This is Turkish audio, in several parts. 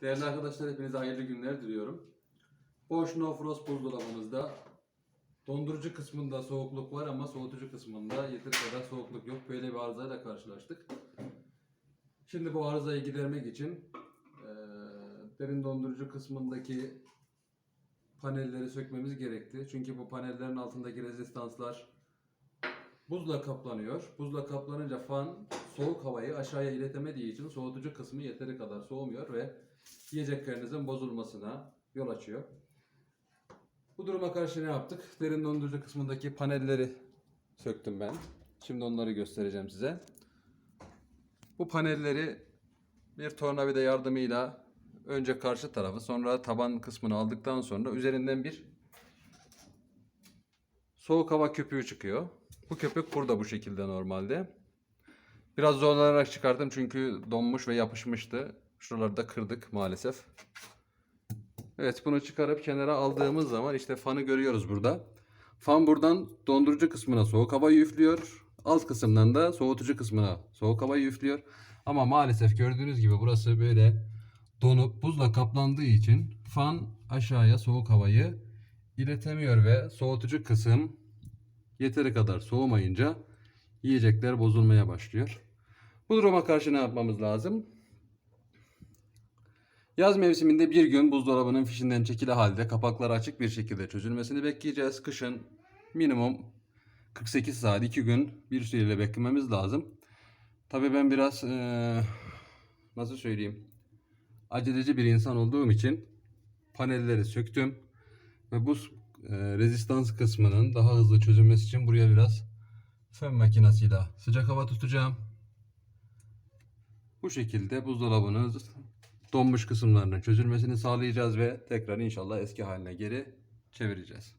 Değerli arkadaşlar hepinize hayırlı günler diliyorum. Bosch No Frost buzdolabımızda dondurucu kısmında soğukluk var ama soğutucu kısmında yeteri kadar soğukluk yok. Böyle bir arızayla karşılaştık. Şimdi bu arızayı gidermek için eee, derin dondurucu kısmındaki panelleri sökmemiz gerekti. Çünkü bu panellerin altındaki rezistanslar buzla kaplanıyor. Buzla kaplanınca fan soğuk havayı aşağıya iletemediği için soğutucu kısmı yeteri kadar soğumuyor ve yiyeceklerinizin bozulmasına yol açıyor. Bu duruma karşı ne yaptık? Derin dondurucu kısmındaki panelleri söktüm ben. Şimdi onları göstereceğim size. Bu panelleri bir tornavida yardımıyla önce karşı tarafı sonra taban kısmını aldıktan sonra üzerinden bir soğuk hava köpüğü çıkıyor. Bu köpük burada bu şekilde normalde. Biraz zorlanarak çıkardım çünkü donmuş ve yapışmıştı. Şuraları da kırdık maalesef. Evet bunu çıkarıp kenara aldığımız zaman işte fanı görüyoruz burada. Fan buradan dondurucu kısmına soğuk havayı üflüyor. Alt kısımdan da soğutucu kısmına soğuk havayı üflüyor. Ama maalesef gördüğünüz gibi burası böyle donup buzla kaplandığı için fan aşağıya soğuk havayı iletemiyor ve soğutucu kısım yeteri kadar soğumayınca yiyecekler bozulmaya başlıyor. Bu duruma karşı ne yapmamız lazım? Yaz mevsiminde bir gün buzdolabının fişinden çekili halde kapakları açık bir şekilde çözülmesini bekleyeceğiz. Kışın minimum 48 saat 2 gün bir süreyle beklememiz lazım. Tabii ben biraz eee, nasıl söyleyeyim aceleci bir insan olduğum için panelleri söktüm ve bu e, rezistans kısmının daha hızlı çözülmesi için buraya biraz fön makinesiyle sıcak hava tutacağım. Bu şekilde buzdolabının donmuş kısımlarının çözülmesini sağlayacağız ve tekrar inşallah eski haline geri çevireceğiz.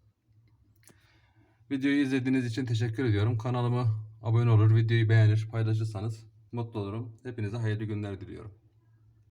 Videoyu izlediğiniz için teşekkür ediyorum. Kanalıma abone olur, videoyu beğenir, paylaşırsanız mutlu olurum. Hepinize hayırlı günler diliyorum.